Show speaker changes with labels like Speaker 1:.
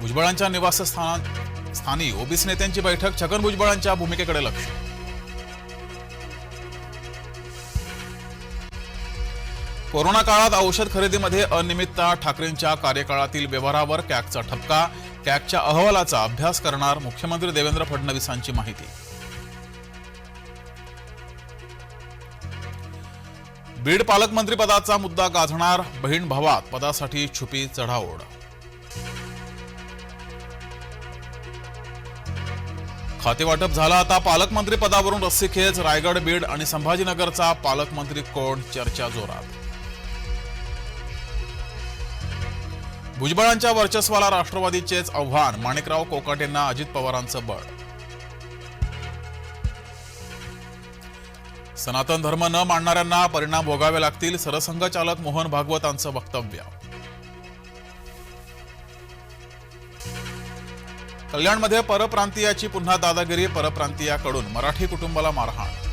Speaker 1: भुजबळांच्या निवासस्थाना स्थानी ओबीसी नेत्यांची बैठक छगन भुजबळांच्या भूमिकेकडे लक्ष. कोरोना काळात औषध खरेदीमध्ये अनियमितता ठाकरेंच्या कार्यकाळातील व्यवहारावर कॅगचा ठपका कॅगच्या अहवालाचा अभ्यास करणार मुख्यमंत्री देवेंद्र फडणवीसांची माहिती. बीड पालकमंत्रीपदाचा मुद्दा गाजणार बहीण भावात पदासाठी छुपी चढाओढ. खातेवाटप झालं आता पालकमंत्री पदावरून रस्सीखेच रायगड बीड आणि संभाजीनगरचा पालकमंत्री कोण? चर्चा जोरात. भुजबळांच्या वर्चस्वाला राष्ट्रवादीचेच आव्हान माणिकराव कोकाटेंना अजित पवारांचं बळ. सनातन धर्म न मानणाऱ्यांना परिणाम भोगावे लागतील सरसंघचालक मोहन भागवतांचं वक्तव्य. कल्याणमध्ये परप्रांतीयाची पुन्हा दादागिरी परप्रांतीयाकडून. मराठी कुटुंबाला मारहाण